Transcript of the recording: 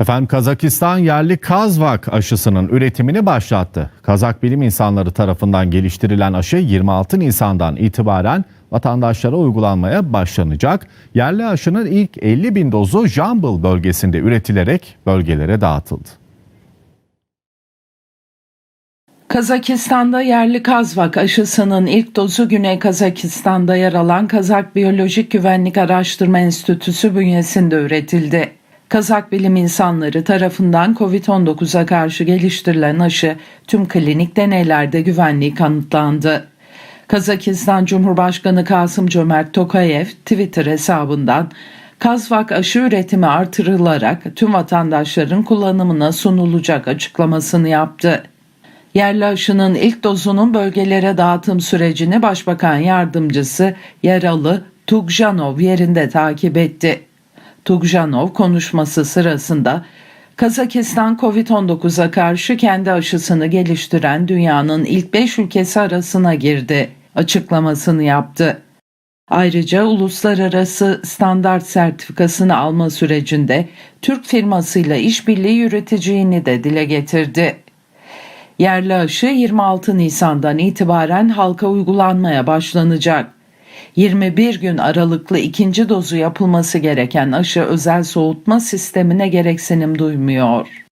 Efendim Kazakistan yerli Kazvak aşısının üretimini başlattı. Kazak bilim insanları tarafından geliştirilen aşı 26 Nisan'dan itibaren vatandaşlara uygulanmaya başlanacak. Yerli aşının ilk 50 bin dozu Jambul bölgesinde üretilerek bölgelere dağıtıldı. Kazakistan'da yerli Kazvak aşısının ilk dozu Güney Kazakistan'da yer alan Kazak Biyolojik Güvenlik Araştırma Enstitüsü bünyesinde üretildi. Kazak bilim insanları tarafından COVID-19'a karşı geliştirilen aşı tüm klinik deneylerde güvenliği kanıtlandı. Kazakistan Cumhurbaşkanı Kasım Cömert Tokayev Twitter hesabından Kazvak aşı üretimi artırılarak tüm vatandaşların kullanımına sunulacak açıklamasını yaptı. Yerli aşının ilk dozunun bölgelere dağıtım sürecini Başbakan Yardımcısı Yaralı Tugjanov yerinde takip etti. Tugjanov konuşması sırasında Kazakistan COVID-19'a karşı kendi aşısını geliştiren dünyanın ilk 5 ülkesi arasına girdi açıklamasını yaptı. Ayrıca uluslararası standart sertifikasını alma sürecinde Türk firmasıyla işbirliği yürüteceğini de dile getirdi. Yerli aşı 26 Nisan'dan itibaren halka uygulanmaya başlanacak. 21 gün aralıklı ikinci dozu yapılması gereken aşı özel soğutma sistemine gereksinim duymuyor.